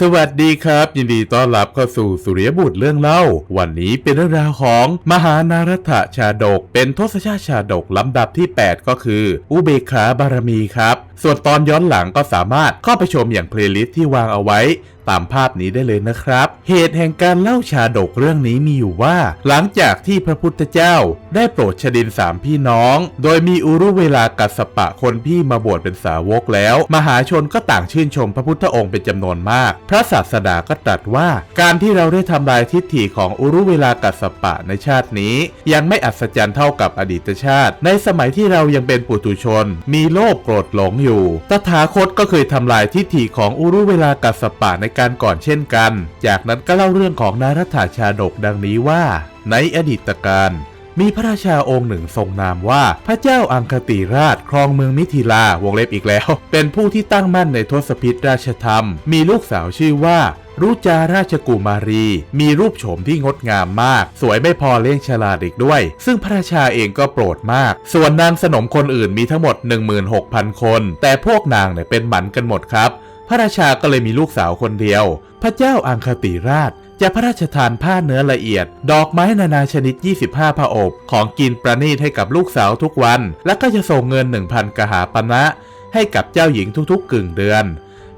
สวัสดีครับ ยินดีต้อนรับเข้าสู่สุริยบุตรเรื่องเล่า วันนี้เป็นเรื่องราวของมหานารถชาดก เป็นทศชาติชาดกลำดับที่ 8 ก็คือ อุเบกขาบารมีครับ ส่วนตอนย้อนหลังก็สามารถเข้าไปชมอย่างเพลย์ลิสต์ที่วางเอาไว้ตามภาพนี้ได้เลยนะครับ เหตุแห่งการเล่าชาดกเรื่องนี้มีอยู่ว่า หลังจากที่พระพุทธเจ้า ได้โปรดชดินสามพี่น้อง โดยมีอุรุเวลากัสปะคนพี่มาบวชเป็นสาวกแล้ว มหาชนก็ต่างชื่นชมพระพุทธองค์เป็นจำนวนมาก พระศาสดาก็ตรัสว่า การที่เราได้ทำลายทิฏฐิของอุรุเวลากัสปะในชาตินี้ ยังไม่อัศจรรย์เท่ากับอดีตชาติ ในสมัยที่เรายังเป็นปุถุชน มีโลภโกรธหลงอยู่ ตถาคตก็เคยทำลายทิฏฐิของอุรุเวลากัสปะในการก่อนเช่นกัน จากนั้นก็เล่าเรื่องของนารถาชาดกดังนี้ว่า ในอดีตการ มีพระราชาองค์หนึ่งทรงนามว่าพระเจ้าอังคติราชครองเมืองมิถิลาวงเล็บอีกแล้ว เป็นผู้ที่ตั้งมั่นในทศพิธราชธรรม มีลูกสาวชื่อว่ารุจาราชกุมารี มีรูปโฉมที่งดงามมาก สวยไม่พอเลี้ยงฉลาดอีกด้วย ซึ่งพระราชาเองก็โปรดมาก ส่วนนางสนมคนอื่นมีทั้งหมด 16,000 คน แต่พวกนางเนี่ยเป็นหมันกันหมดครับ พระราชาก็เลยมีลูกสาวคนเดียว พระเจ้าอังคติราช จะพระราชทานผ้าเนื้อละเอียด ดอกไม้นานาชนิด 25ผ้าอบ ของกินประณีตให้กับลูกสาวทุกวัน และก็จะส่งเงิน 1,000 กหาปณะให้กับเจ้าหญิงทุกๆกึ่งเดือน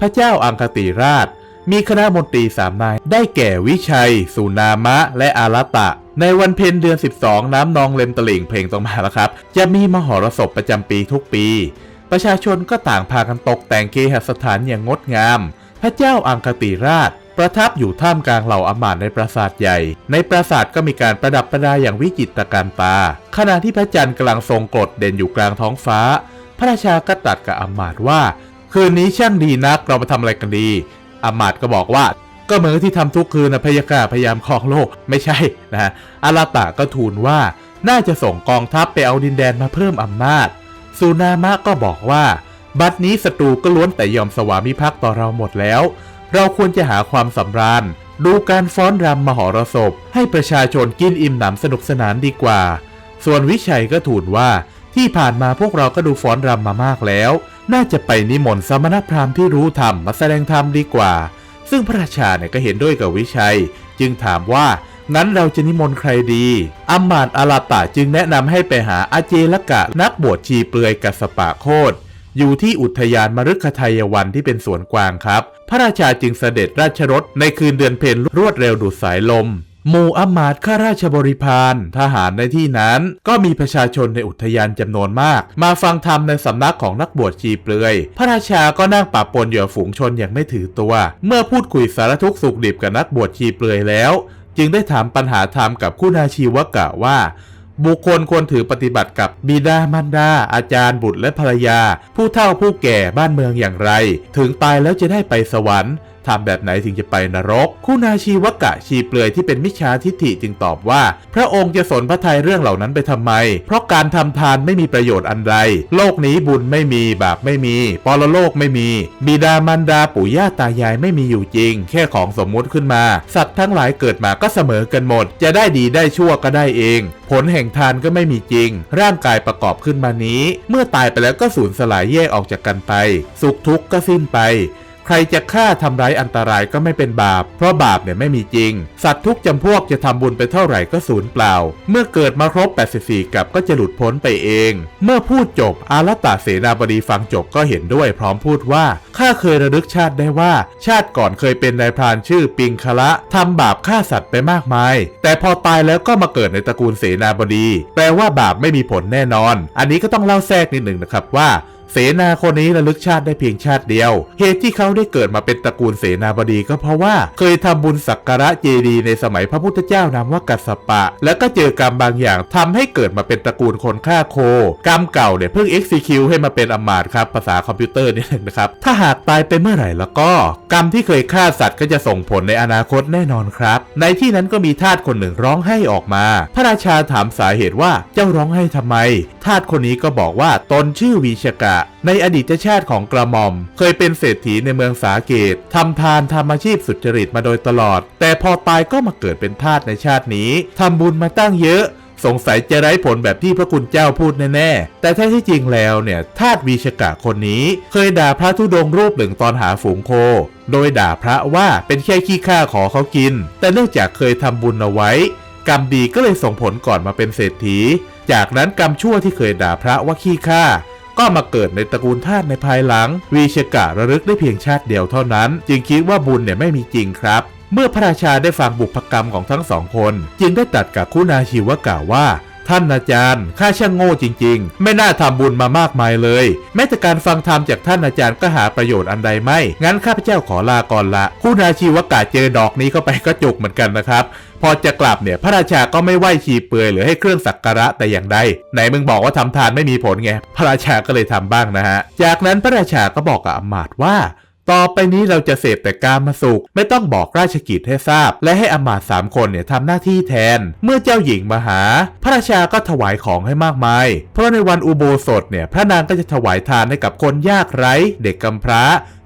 พระเจ้าอังคติราช มีคณะมนตรีสามนาย ได้แก่วิชัย สุนามะ และอารัตะ ในวันเพ็ญเดือน 12 น้ำนองเล็มตลิ่งเพลงต้องมาแล้วครับ จะมีมหรสพประจำปีทุกปี ประชาชนก็ต่างพากันตกแต่งเคหสถานอย่างงดงาม พระเจ้าอังคติราช ประทับอยู่ท่ามกลางเหล่าอำมาตย์ในปราสาทใหญ่ ในปราสาทก็มีการประดับประดาอย่างวิจิตรการตา ขณะที่พระจันทร์กำลังทรงกรดเด่นอยู่กลางท้องฟ้า พระราชาก็ตรัสกับอำมาตย์ว่า คืนนี้ช่างดีนักเรามาทำอะไรกันดีอำมาตย์ก็บอกว่าก็เหมือนที่ทำทุกคืนนะพยากาพยายามครองโลกไม่ใช่นะฮะอาราตะก็ทูลว่าน่าจะส่งกองทัพไปเอาดินแดนมาเพิ่มอำนาจ สุนามะก็บอกว่า บัดนี้ศัตรูก็ล้วนแต่ยอมสวามิภักดิ์ต่อเราหมดแล้ว เราควรจะหาความสำราญ ดูการฟ้อนรำมหรสพ ให้ประชาชนกินอิ่มหนำสนุกสนานดีกว่า ส่วนวิชัยก็ทูลว่าที่ผ่านมาพวกเราก็ดูฟ้อนรำมามากแล้ว น่าจะไปนิมนต์สมณพราหมณ์ที่รู้ธรรมมาแสดงธรรมดีกว่า ซึ่งพระราชาเนี่ยก็เห็นด้วยกับวิชัย จึงถามว่า งั้นเราจะนิมนต์ใครดีอัมมาตย์อาลาตะจึงแนะนำให้ไปหาอาเจละกะนักบวชชีเปลือยกัสสปะโคดอยู่ที่อุทยานมฤคทายวันที่เป็นสวนกวางครับ พระราชาจึงเสด็จราชรถในคืนเดือนเพ็ญรวดเร็วดุดสายลมหมู่อมาตย์ข้าราชบริพารทหารในที่นั้น ก็มีประชาชนในอุทยานจำนวนมาก มาฟังธรรมในสำนักของนักบวชชีเปลือย พระราชาก็นั่งปะปนอยู่ฝูงชนอย่างไม่ถือตัว เมื่อพูดคุยสารทุกสุขดิบกับนักบวชชีเปลือยแล้ว จึงได้ถามปัญหาธรรมกับคุณาชีวกะว่า บุคคลควรถือปฏิบัติกับบิดามารดา อาจารย์บุตรและภรรยา ผู้เฒ่าผู้แก่บ้านเมืองอย่างไร ถึงตายแล้วจะได้ไปสวรรค์ ทำแบบไหนถึงจะไปนรก คุณาชีวกะชีเปลือยที่เป็นมิจฉาทิฐิจึงตอบว่า พระองค์จะสนพระทัยเรื่องเหล่านั้นไปทำไม เพราะการทำทานไม่มีประโยชน์อันใด โลกนี้บุญไม่มีบาปไม่มี ปรโลกไม่มี บิดามารดาปู่ย่าตายายไม่มีอยู่จริง แค่ของสมมุติขึ้นมา สัตว์ทั้งหลายเกิดมาก็เสมอกันหมด จะได้ดีได้ชั่วก็ได้เอง ผลแห่งทานก็ไม่มีจริง ร่างกายประกอบขึ้นมานี้ เมื่อตายไปแล้วก็สูญสลายแยกออกจากกันไป สุขทุกข์ก็สิ้นไป ครจะฆ่าทำร้ายอันตรายก็ไม่เป็นบาป เพราะบาปเนี่ยไม่มีจริง สัตว์ทุกจำพวกจะทำบุญไปเท่าไหร่ก็สูญเปล่า เมื่อเกิดมาครบ 84 กับก็จะหลุดพ้นไปเอง เมื่อพูดจบอารัตตาเสนาบดีฟังจบก็เห็นด้วยพร้อมพูดว่าข้าเคยระลึกชาติได้ว่า ชาติก่อนเคยเป็นนายพรานชื่อปิงคละทำบาปฆ่าสัตว์ไปมากมาย แต่พอตายแล้วก็มาเกิดในตระกูลเสนาบดี แปลว่าบาปไม่มีผลแน่นอน อันนี้ก็ต้องเล่าแทรกนิดหนึ่งนะครับว่า เสนาคนนี้ระลึกชาติได้เพียงชาติเดียว เหตุที่เขาได้เกิดมาเป็นตระกูลเสนาบดีก็เพราะว่า เคยทำบุญสักการะเจดีย์ในสมัยพระพุทธเจ้านามว่ากัสปะ แล้วก็เจอกรรมบางอย่างทำให้เกิดมาเป็นตระกูลคนฆ่าโค กรรมเก่าเนี่ยเพิ่ง execute ให้มาเป็นอมาตครับภาษาคอมพิวเตอร์นี่เองนะครับ ถ้าหากตายไปเมื่อไหร่แล้วก็ กรรมที่เคยฆ่าสัตว์ก็จะส่งผลในอนาคตแน่นอนครับ ในที่นั้นก็มีทาสคนหนึ่งร้องไห้ออกมา พระราชาถามสาเหตุว่าเจ้าร้องไห้ทำไม ทาสคนนี้ก็บอกว่าตนชื่อวีชกะในอดีตชาติของกระหม่อม เคยเป็นเศรษฐีในเมืองสาเกตทำทานทำอาชีพสุจริตมาโดยตลอด แต่พอตายก็มาเกิดเป็นทาสในชาตินี้ทำบุญมาตั้งเยอะสงสัยจะไร้ผลแบบที่พระคุณเจ้าพูดแน่ๆ แต่แท้ที่จริงแล้วเนี่ยทาสวีชกะคนนี้ เคยด่าพระธุดงรูปหนึ่งตอนหาฝูงโค โดยด่าพระว่าเป็นแค่ขี้ข้าขอเขากิน แต่เนื่องจากเคยทำบุญเอาไว้ กรรมดีก็เลยส่งผลก่อนมาเป็นเศรษฐี จากนั้นกรรมชั่วที่เคยด่าพระว่าขี้ข้า ก็มาเกิดในตระกูลทาสในภายหลัง วีชกะระลึกได้เพียงชาติเดียวเท่านั้น จึงคิดว่าบุญเนี่ยไม่มีจริงครับ เมื่อพระราชาได้ฟังบุพกรรมของทั้งสองคน จึงได้ตัดกับคุณาชีวกล่าวว่า ท่านอาจารย์ ข้าช่างโง่จริง ๆ ไม่น่าทำบุญมามากมายเลย แม้แต่การฟังธรรมจากท่านอาจารย์ก็หาประโยชน์อันใดไม่ งั้นข้าพเจ้าขอลาก่อนละคุณาชีวกะเจอดอกนี้เข้าไปก็จุกเหมือนกันนะครับ พอจะกลับเนี่ยพระราชาก็ไม่ไหวชีเปลือยหรือให้เครื่องสักการะแต่อย่างใด ไหนมึงบอกว่าทำทานไม่มีผลไง พระราชาก็เลยทำบ้างนะฮะ จากนั้นพระราชาก็บอกกับอมาตย์ว่า ต่อไปนี้เราจะเสพแต่การมาสุข ไม่ต้องบอกราชกิจให้ทราบ และให้อมาตย์สามคนเนี่ยทำหน้าที่แทน เมื่อเจ้าหญิงมาหา พระราชาก็ถวายของให้มากมาย เพราะในวันอุโบสถเนี่ยพระนางก็จะถวายทานให้กับคนยากไร้ เด็กกำพร้า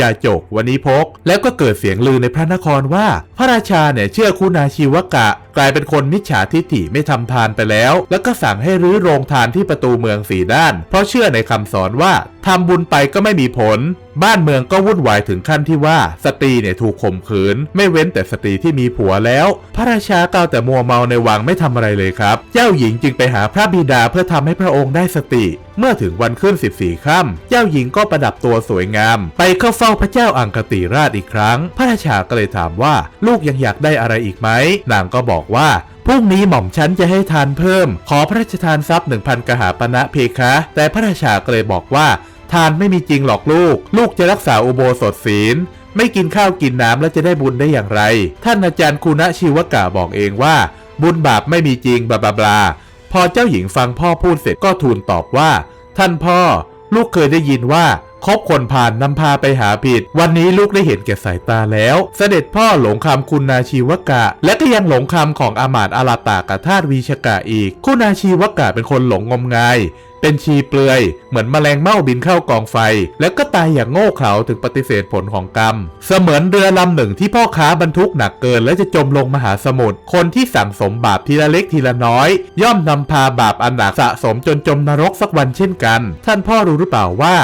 ยาจกวันนี้พก แล้วก็เกิดเสียงลือในพระนครว่า พระราชาเนี่ยเชื่อคุณาชีวกะ กลายเป็นคนมิจฉาทิฐิไม่ทำทานไปแล้ว แล้วก็สั่งให้รื้อโรงทานที่ประตูเมืองสีด้าน เพราะเชื่อในคำสอนว่าทำบุญไปก็ไม่มีผล บ้านเมืองก็วุ่นวายถึงขั้นที่ว่า สตรีเนี่ยถูกข่มขืน ไม่เว้นแต่สตรีที่มีผัวแล้ว พระราชาก้าแต่มัวเมาในวังไม่ทำอะไรเลยครับ เจ้าหญิงจึงไปหาพระบิดาเพื่อทำให้พระองค์ได้สติ เมื่อถึงวันขึ้น 14 ค่ำเจ้าหญิงก็ประดับตัวสวยงาม ไปเข้าเฝ้าพระเจ้าอังคติราชอีกครั้ง พระราชาก็เลยถามว่าลูกยังอยากได้อะไรอีกไหม นางก็บอกว่าพรุ่งนี้หม่อมฉันจะให้ทานเพิ่ม ขอพระราชทานทรัพย์หนึ่งพันกหาปณะเพคะ แต่พระราชาก็เลยบอกว่าทานไม่มีจริงหรอกลูก ลูกจะรักษาอุโบสถศีล ไม่กินข้าวกินน้ำแล้วจะได้บุญได้อย่างไร ท่านอาจารย์คุณชิวกะบอกเองว่า บุญบาปไม่มีจริงบลาบลาบลาพอเจ้าหญิงฟังพ่อพูดเสร็จก็ทูลตอบว่า ท่านพ่อ ลูกเคยได้ยินว่าคบคนผ่านนำพาไปหาผิด วันนี้ลูกได้เห็นแก่สายตาแล้ว เสด็จพ่อหลงคำคุณนาชีวกะ และก็ยังหลงคำของอามาตย์อาลาตากับทาตวีชกะอีก คุณนาชีวกะเป็นคนหลงงมงาย เป็นชีเปลือย เหมือนแมลงเม่าบินเข้ากองไฟ แล้วก็ตายอย่างโง่เขลาถึงปฏิเสธผลของกรรม เสมือนเรือลำหนึ่งที่พ่อค้าบรรทุกหนักเกิน และจะจมลงมหาสมุทรคนที่สั่งสมบาปทีละเล็กทีละน้อย ย่อมนำพาบาปอันหนักสะสมจนจมนรกสักวันเช่นกัน ท่านพ่อรู้หรือเปล่าว่า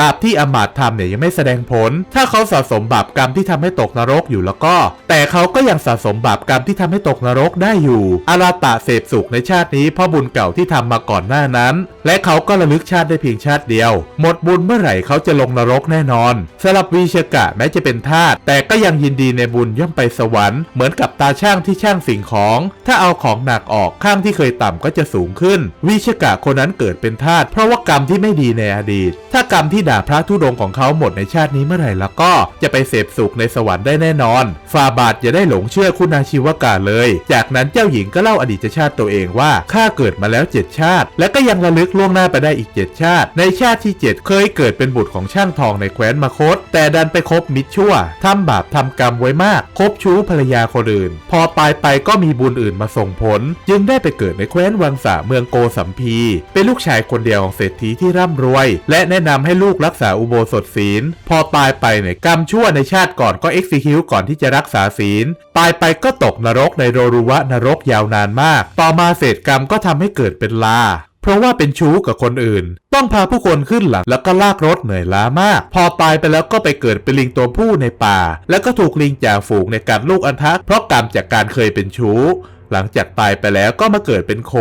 บาปที่อมาตย์ทำเนี่ยยังไม่แสดงผล ถ้าเขาสะสมบาปกรรมที่ทำให้ตกนรกอยู่แล้วก็ แต่เขาก็ยังสะสมบาปกรรมที่ทำให้ตกนรกได้อยู่ อาราตะเสพสุขในชาตินี้เพ่อบุญเก่าที่ทำมาก่อนหน้านั้น และเขาก็ระลึกชาติได้เพียงชาติเดียว หมดบุญเมื่อไหร่เขาจะลงนรกแน่นอนสำหรับวีชกะแม้จะเป็นทาสแต่ก็ยังยินดีในบุญย่อมไปสวรรค์เหมือนกับตาช่างที่ช่างสิ่งของ ถ้าเอาของหนักออกข้างที่เคยต่ำก็จะสูงขึ้น วิชกะคนนั้นเกิดเป็นทาสเพราะว่ากรรมที่ไม่ดีในอดีต ถ้ากรรมที่ที่ด่าพระธุดงของเขาหมดในชาตินี้เมื่อไหร่แล้วก็จะไปเสพสุขในสวรรค์ได้แน่นอน ฟาบาทอย่าได้หลงเชื่อคุณอาชีวกะเลย จากนั้นเจ้าหญิงก็เล่าอดีตชาติตัวเองว่าข้าเกิดมาแล้วเจ็ดชาติ และก็ยังระลึกล่วงหน้าไปได้อีกเจ็ดชาติ ในชาติที่เจ็ดเคยเกิดเป็นบุตรของช่างทองในแคว้นมคต แต่ดันไปคบมิตรชั่วทำบาปทำกรรมไว้มากคบชู้ภรรยาคนอื่น พอตายไปก็มีบุญอื่นมาส่งผล จึงได้ไปเกิดในแคว้นวังสาเมืองโกสัมพี เป็นลูกชายคนเดียวของเศรษฐีที่ร่ำรวย และแนะนำให้ลูกูกรักษาอุโบสถศีล พอตายไปเนี่ยกรรมชั่วในชาติก่อนก็ execute ก่อนที่จะรักษาศีล ตายไปก็ตกนรกในโรรุวะนรกยาวนานมาก ต่อมาเศษกรรมก็ทำให้เกิดเป็นลาเพราะว่าเป็นชู้กับคนอื่น ต้องพาผู้คนขึ้นหลังแล้วก็ลากรถเหนื่อยล้ามาก พอตายไปแล้วก็ไปเกิดเป็นลิงตัวผู้ในป่า แล้วก็ถูกลิงจ่าฝูงในการลูกอันทักเพราะกรรมจากการเคยเป็นชู้ หลังจากตายไปแล้วก็มาเกิดเป็นโค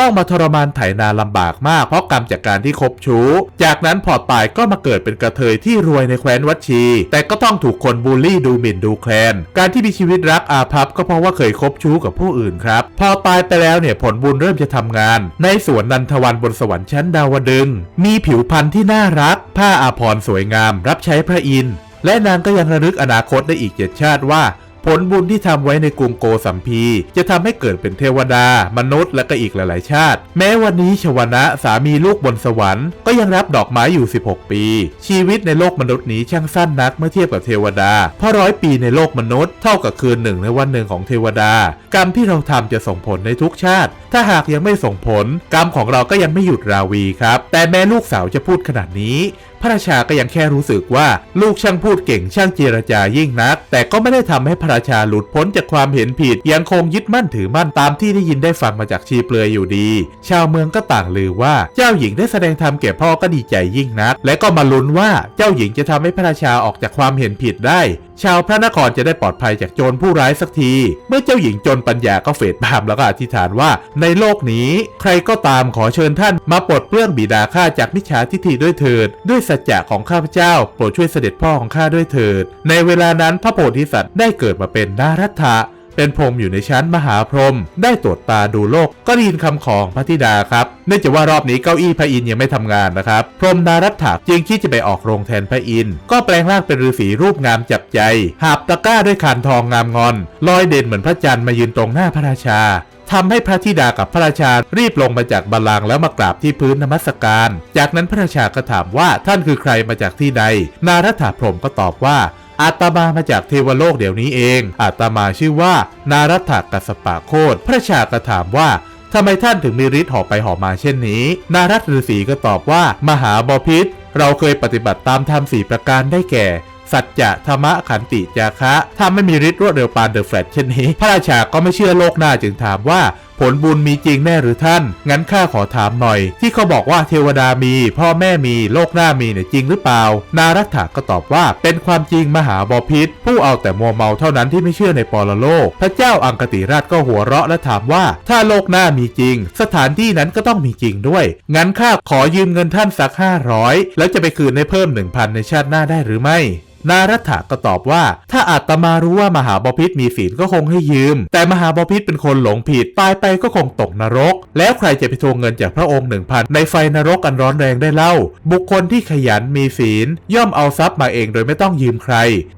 ต้องมาทรมานไถนาลำบากมาก เพราะกรรมจากการที่คบชู้ จากนั้นพอตายก็มาเกิดเป็นกระเทยที่รวยในแคว้นวัดชี แต่ก็ต้องถูกคนบูลลี่ดูหมิ่นดูแคลน การที่มีชีวิตรักอาภัพก็เพราะว่าเคยคบชู้กับผู้อื่นครับ พอตายไปแล้วเนี่ยผลบุญเริ่มจะทำงาน ในสวนนันทวันบนสวรรค์ชั้นดาวดึง มีผิวพรรณที่น่ารัก ผ้าอาภรณ์สวยงาม รับใช้พระอินทร์และนางก็ยังระลึกอนาคตได้อีกเจ็ดชาติว่า ผลบุญที่ทำไว้ในกรุงโกสัมพี จะทำให้เกิดเป็นเทวดา มนุษย์และก็อีกหลาย ๆ ชาติ แม้วันนี้ชวนะสามีลูกบนสวรรค์ก็ยังรับดอกไม้อยู่ 16 ปี ชีวิตในโลกมนุษย์นี้ช่างสั้นนักเมื่อเทียบกับเทวดา เพราะร้อยปีในโลกมนุษย์เท่ากับคืนหนึ่งในวันหนึ่งของเทวดา กรรมที่เราทำจะส่งผลในทุกชาติ ถ้าหากยังไม่ส่งผล กรรมของเราก็ยังไม่หยุดราวีครับ แต่แม้ลูกสาวจะพูดขนาดนี้ พระราชาก็ยังแค่รู้สึกว่าลูกช่างพูดเก่งช่างเจรจายิ่งนัก แต่ก็ไม่ได้ทำให้พระราชาหลุดพ้นจากความเห็นผิด ยังคงยึดมั่นถือมั่นตามที่ได้ยินได้ฟังมาจากชีเปลือยอยู่ดี ชาวเมืองก็ต่างลือว่าเจ้าหญิงได้แสดงธรรมแก่พ่อก็ดีใจยิ่งนัก และก็มาลุ้นว่าเจ้าหญิงจะทำให้พระราชาออกจากความเห็นผิดได้ ชาวพระนครจะได้ปลอดภัยจากโจรผู้ร้ายสักที เมื่อเจ้าหญิงจนปัญญาก็เฟดบามแล้วก็อธิษฐานว่า ในโลกนี้ ใครก็ตามขอเชิญท่านมาปลดเปลื้องบิดาข้าจากมิจฉาทิฏฐิด้วยเถิดด้วยสจจะของข้าพเจ้า โปรดช่วยเสด็จพ่อของข้าด้วยเถิด ในเวลานั้นพระโพธิสัตว์ได้เกิดมาเป็นนารัตถะเป็นพรมอยู่ในชั้นมหาพรหมได้ตรวจตาดูโลกก็ได้ยินคำของพระธิดาครับ เนื่องจากว่ารอบนี้เก้าอี้พระอินยังไม่ทำงานนะครับ พรมดารัตถะจึงคิดจะไปออกโรงแทนพระอินก็แปลงร่างเป็นฤาษีรูปงามจับใจ หาบตะกร้าด้วยคานทองงามงอน ลอยเด่นเหมือนพระจันทร์มายืนตรงหน้าพระราชา ทำให้พระธิดากับพระราชารีบลงมาจากบัลลังก์แล้วมากราบที่พื้นนมัสการ จากนั้นพระราชาก็ถามว่าท่านคือใครมาจากที่ใด นารัตถะพรหมก็ตอบว่าอาตมามาจากเทวโลกเดี๋ยวนี้เอง อาตมาชื่อว่า นารัตถกัสปะโคตพระชาก็ถามว่าทำไมท่านถึงมีฤทธิ์หอบไปหอบมาเช่นนี้ นารัตฤาษีก็ตอบว่า มหาบพิษเราเคยปฏิบัติตามธรรมสี่ประการได้แก่ สัจจะธรรมะขันติจาคะถ้าไม่มีฤทธิ์รวดเร็วปานเดอะแฟลชเช่นนี้ พระราชาก็ไม่เชื่อโลกหน้าจึงถามว่าผลบุญมีจริงแน่หรือท่าน งั้นข้าขอถามหน่อย ที่เขาบอกว่าเทวดามี พ่อแม่มีโลกหน้ามีเนี่ยจริงหรือเปล่า นารัตถะก็ตอบว่าเป็นความจริงมหาบพิษ ผู้เอาแต่มัวเมาเท่านั้นที่ไม่เชื่อในปรโลก พระเจ้าอังกติราชก็หัวเราะและถามว่า ถ้าโลกหน้ามีจริง สถานที่นั้นก็ต้องมีจริงด้วย งั้นข้าขอยืมเงินท่านสักห้าร้อยแล้วจะไปคืนให้เพิ่มหนึ่งพันในชาติหน้าได้หรือไม่นารัตถะก็ตอบว่า ถ้าอาตมารู้ว่ามหาบพิษมีศีลก็คงให้ยืม แต่มหาบพิษเป็นคนหลงผิดตายไปก็คงตกนรก แล้วใครจะไปทวงเงินจากพระองค์หนึ่งพันในไฟนรกอันร้อนแรงได้เล่า บุคคลที่ขยันมีศีล ย่อมเอาทรัพย์มาเองโดยไม่ต้องยืมใคร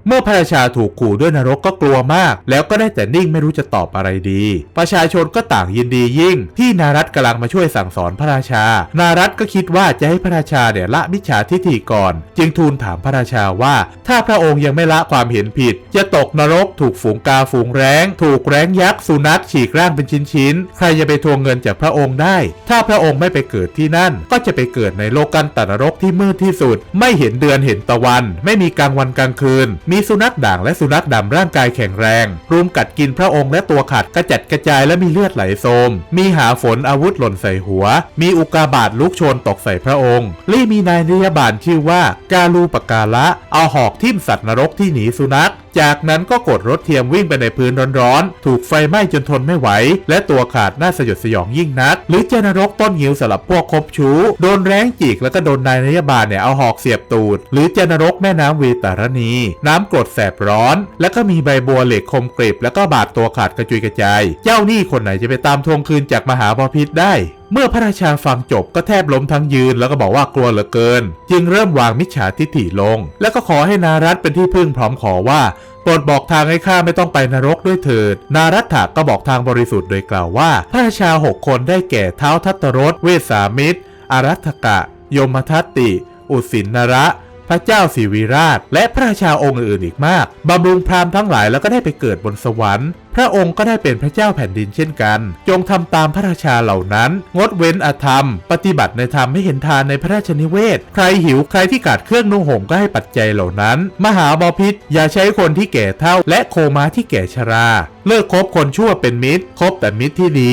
เมื่อพระราชาถูกขู่ด้วยนรกก็กลัวมาก แล้วก็ได้แต่นิ่งไม่รู้จะตอบอะไรดี ประชาชนก็ต่างยินดียิ่ง ที่นารัตกำลังมาช่วยสั่งสอนพระราชา นารัตก็คิดว่าจะให้พระราชาเนี่ยละมิจฉาทิฐิก่อน จึงทูลถามพระราชาว่า ถ้าพระองค์ยังไม่ละความเห็นผิด จะตกนรกถูกฝูงกาฝูงแร้ง ถูกแร้งยักษ์สุนัขฉีกร่างเป็นชิ้นใครจะไปทวงเงินจากพระองค์ได้ ถ้าพระองค์ไม่ไปเกิดที่นั่น ก็จะไปเกิดในโลกกันตนรกที่มืดที่สุด ไม่เห็นเดือนเห็นตะวัน ไม่มีกลางวันกลางคืน มีสุนัขด่างและสุนัขดำร่างกายแข็งแรงรุมกัดกินพระองค์และตัวขาดกระจัดกระจายและมีเลือดไหลโสมมีหาฝนอาวุธหล่นใส่หัว มีอุกาบาตลุกโชนตกใส่พระองค์ลี่มีนายนิยบาลชื่อว่า กาลูปกาละ เอาหอกทิ่มสัตว์นรกที่หนีสุนัข จากนั้นก็กดรถเทียมวิ่งไปในพื้นร้อนๆ ถูกไฟไหม้จนทนไม่ไหว และตัวขาดน่าสยดสยองยิ่งนัก หรือเจานรกต้นหิวสำหรับพวกคบชู้ โดนแรงจิกแล้วก็โดนนายนยบาลเนี่ยเอาหอกเสียบตูด หรือเจานรกแม่น้ำเวตารณี น้ำกรดแสบร้อน แล้วก็มีใบบัวเหล็กคมกริบแล้วก็บาดตัวขาดกระจุยกระจาย เจ้าหนี้คนไหนจะไปตามทวงคืนจากมหาบพิษได้เมื่อพระราชาฟังจบก็แทบล้มทั้งยืนแล้วก็บอกว่ากลัวเหลือเกิน จึงเริ่มวางมิจฉาทิฐิลง แล้วก็ขอให้นารัตเป็นที่พึ่งพร้อมขอว่าโปรดบอกทางให้ข้าไม่ต้องไปนรกด้วยเถิด นารัตถะก็บอกทางบริสุทธิ์โดยกล่าวว่า พระราชาหกคนได้แก่เท้าทัตตรสเวสสามิตร อารัตกะ ยมทัตติ อุสินนระพระเจ้าสิวิราช และพระราชาองค์อื่นอีกมาก บำรุงพราหมณ์ทั้งหลายแล้วก็ได้ไปเกิดบนสวรรค์ พระองค์ก็ได้เป็นพระเจ้าแผ่นดินเช่นกัน จงทำตามพระราชาเหล่านั้น งดเว้นอธรรม ปฏิบัติในธรรมให้เห็นทานในพระราชนิเวศ ใครหิวใครที่ขาดเครื่องนุ่งห่มก็ให้ปัจจัยเหล่านั้น มหาบพิษอย่าใช้คนที่แก่เฒ่า และโคม้าที่แก่ชรา เลิกคบคนชั่วเป็นมิตร คบแต่มิตรที่ดี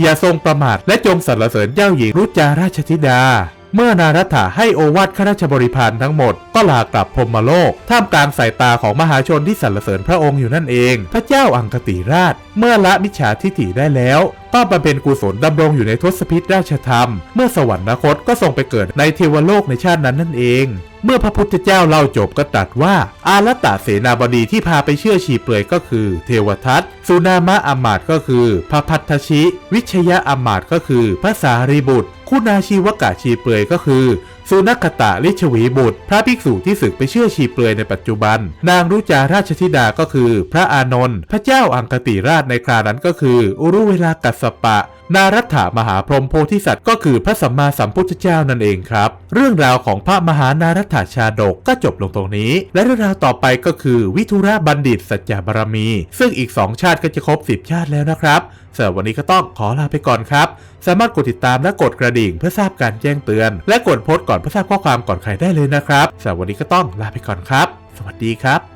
อย่าทรงประมาทและจงสรรเสริญเจ้าหญิงรุจาราชธิดา เมื่อนารัตถาให้โอวาทข้าราชบริพารทั้งหมด ก็ลากลับพรมมโลก ท่ามกลางสายตาของมหาชนที่สรรเสริญพระองค์อยู่นั่นเอง พระเจ้าอังคติราช เมื่อละมิจฉาทิฏฐิได้แล้ว ก็บำเพ็ญกุศลดำรงอยู่ในทศพิธราชธรรม เมื่อสวรรคตก็ทรงไปเกิดในเทวโลกในชาตินั้นนั่นเอง เมื่อพระพุทธเจ้าเล่าจบก็ตรัสว่า อารัตะเสนาบดีที่พาไปเชื่อชีเปลือยก็คือ เทวทัตสุนามะอมาตก็คือ พระพัทธชิ วิชยะอมาตก็คือพระสารีบุตร คุณาชีวกะชีเปลือยก็คือสุนัขตะลิชวีบุตร พระภิกษุที่ศึกไปเชื่อชีเปลือยในปัจจุบัน นางรุจาราชธิดาก็คือ พระอานนท์พระเจ้าอังคติราชในครานั้นก็คือ อุรุเวลากัสปะ นารัตถมหาพรหมโพธิสัตว์ก็คือพระสัมมาสัมพุทธเจ้านั่นเองครับ เรื่องราวของพระมหานารัตถชาดกก็จบลงตรงนี้ และเรื่องราวต่อไปก็คือ วิทุระบัณฑิตสัจจบารมี ซึ่งอีก 2 ชาติก็จะครบ 10 ชาติแล้วนะครับสำหรับวันนี้ก็ต้องขอลาไปก่อนครับ สามารถกดติดตามและกดกระดิ่งเพื่อทราบการแจ้งเตือน และกดโพสต์ก่อนเพื่อทราบข้อความก่อนใครได้เลยนะครับสำหรับวันนี้ก็ต้องลาไปก่อนครับ สวัสดีครับ